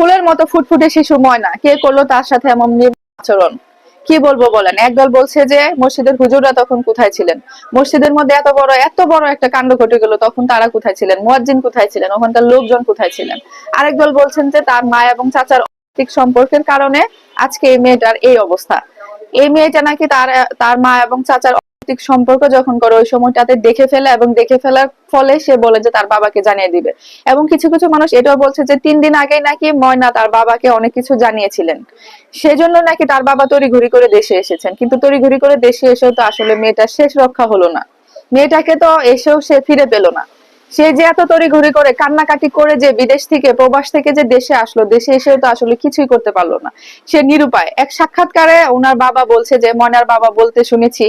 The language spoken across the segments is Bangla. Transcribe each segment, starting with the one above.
ফুলের মতো ফুটফুটে শিশু ময়না কে করল তার সাথে এমন আচরণ? কি বলব বলেন? একদল বলছে যে, মসজিদের হুজুররা তখন কোথায় ছিলেন? মসজিদের মধ্যে এত বড় এত বড় একটা কাণ্ড ঘটে গেল, তখন তারা কোথায় ছিলেন? মুয়াজ্জিন কোথায় ছিলেন? ওখানকার লোকজন কোথায় ছিলেন? আরেক দল বলছেন যে, তার মা এবং চাচার অনৈতিক সম্পর্কের কারণে আজকে এই মেয়েটার এই অবস্থা। এই মেয়েটা নাকি তার তার মা এবং চাচার অনৈতিক সম্পর্ক যখন করে, ওই সময়টাতে দেখে ফেলে এবং দেখে ফেলার ফলে সে বলে যে তার বাবাকে জানিয়ে দিবে। এবং কিছু কিছু মানুষ এটাও বলছে যে, তিন দিন আগে নাকি ময়না তার বাবাকে অনেক কিছু জানিয়েছিলেন। সেজন্য নাকি তার বাবা তড়িঘড়ি করে দেশে এসেছেন। কিন্তু তড়িঘড়ি করে দেশে এসেও তো আসলে মেয়েটার শেষ রক্ষা হলো না। মেয়েটাকে তো এসেও সে ফিরে পেল না। সে যে এত তড়িঘড়ি করে, কান্নাকাটি করে যে বিদেশ থেকে, প্রবাস থেকে যে দেশে আসলো, দেশে এসেও তো আসলে কিছুই করতে পারল না। সে নিরুপায়। এক সাক্ষাৎকারে ওনার বাবা বলছে যে, ময়নার বাবা বলতে শুনেছি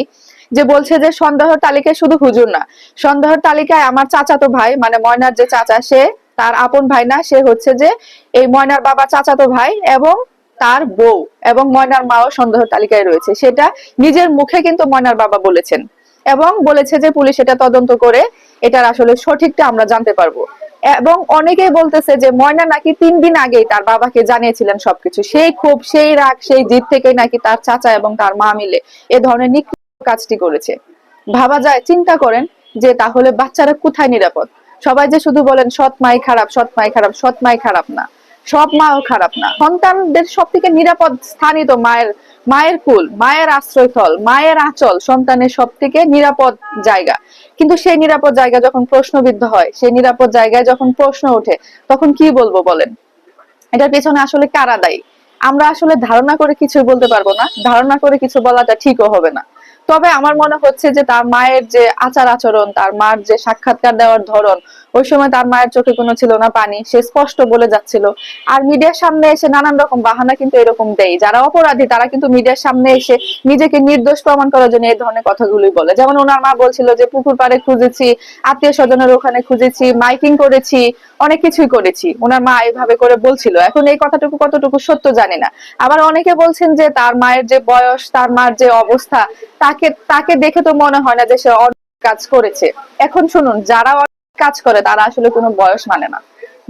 যে বলছে যে সন্দেহের তালিকায় শুধু হুজুর না, সন্দেহের তালিকায় আমার চাচাতো ভাই মানে ময়নার যে চাচা, সে তার আপন ভাই না, সে হচ্ছে যে এই ময়নার বাবা চাচাতো ভাই এবং তার বউ এবং ময়নার মাও সন্দেহের তালিকায় রয়েছে। সেটা নিজের মুখে কিন্তু ময়নার বাবা বলেছেন এবং বলেছে যে পুলিশ এটা তদন্ত করে এটার আসলে সঠিকটা আমরা জানতে পারব। এবং অনেকেই বলতেছে যে ময়না নাকি তিন দিন আগেই তার বাবাকে জানিয়েছিলেন সবকিছু। সেই ক্ষোভ, সেই রাগ, সেই জিদ থেকে নাকি তার চাচা এবং তার মা মিলে এ ধরনের কাজটি করেছে। ভাবা যায়, চিন্তা করেন যে তাহলে বাচ্চারা কোথায় নিরাপদ? সবাই যে শুধু বলেন, সৎ মাই খারাপ, সৎ মাই খারাপ, সৎ মাই খারাপ না। সব মাও খারাপ না। সন্তানদের সব থেকে নিরাপদ স্থানই তো মায়ের মায়ের কুল, মায়ের আশ্রয়স্থল, মায়ের আঁচল সন্তানের সব থেকে নিরাপদ জায়গা। কিন্তু সেই নিরাপদ জায়গা যখন প্রশ্নবিদ্ধ হয়, সেই নিরাপদ জায়গায় যখন প্রশ্ন ওঠে, তখন কি বলব বলেন? এটার পেছনে আসলে কারা দায়ী? আমরা আসলে ধারণা করে কিছু বলতে পারব না। ধারণা করে কিছু বলাটা ঠিকও হবে না। তবে আমার মনে হচ্ছে যে তার মায়ের যে আচার আচরণ, তার মার যে সাক্ষাৎকার দেওয়ার ধরন, ওই সময় তার মায়ের চোখে কোনো ছিল না পানি, সে স্পষ্ট বলে যাচ্ছিল। আর মিডিয়ার সামনে এসে নানান রকম বাহানা কিন্তু এরকম দেয়। যারা অপরাধী, তারা কিন্তু মিডিয়ার সামনে এসে নিজেকে নির্দোষ প্রমাণ করার জন্য এই ধরনের কথাগুলোই বলে। যেমন ওনার মা বলছিল যে, পুকুর পাড়ে খুঁজেছি, আত্মীয় স্বজনের ওখানে খুঁজেছি, মাইকিং করেছি, অনেক কিছুই করেছি। ওনার মা এইভাবে করে বলছিল। এখন এই কথাটুকু কতটুকু সত্য জানি না। আবার অনেকে বলছেন যে, তার মায়ের যে বয়স, তার মার যে অবস্থা তাকে তাকে দেখে তো মনে হয় না যে সে কাজ করেছে। এখন শুনুন, যারা কাজ করে, তারা আসলে কোনো বয়স মানে না।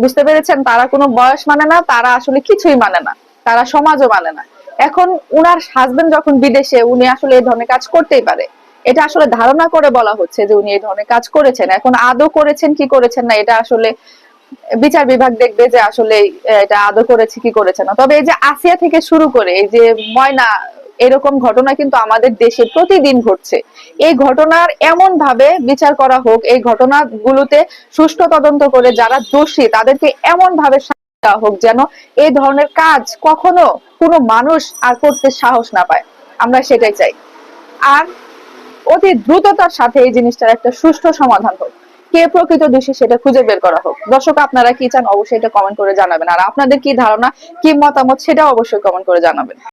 বুঝতে পেরেছেন? তারা কোনো বয়স মানে না, তারা আসলে কিছুই মানে না। তারা সমাজও মানে না। এখন উনার হাজবেন্ড যখন বিদেশে, উনি আসলে এই ধরনের কাজ করতেই পারে। এটা আসলে ধারণা করে বলা হচ্ছে যে উনি এই ধরনের কাজ করেছেন। এখন আদৌ করেছেন, কি করেছেন না, এটা আসলে বিচার বিভাগ দেখবে যে আসলে এটা আদৌ করেছে, কি করেছে না। তবে এই যে আসিয়া থেকে শুরু করে, এই যে ময়না এরকম ঘটনা কিন্তু আমাদের দেশে প্রতিদিন ঘটছে। এই ঘটনার এমন ভাবে বিচার করা হোক, এই ঘটনাগুলোতে সুষ্ঠু তদন্ত করে যারা দোষী, তাদেরকে এমন ভাবে হোক যেন এই ধরনের কাজ কখনো কোনো মানুষ আর করতে সাহস না পায়। আমরা সেটাই চাই। আর অতি দ্রুততার সাথে এই জিনিসটার একটা সুষ্ঠু সমাধান হোক। কে প্রকৃত দোষী সেটা খুঁজে বের করা হোক। দর্শক, আপনারা কি চান অবশ্যই এটা কমেন্ট করে জানাবেন। আর আপনাদের কি ধারণা, কি মতামত সেটা অবশ্যই কমেন্ট করে জানাবেন।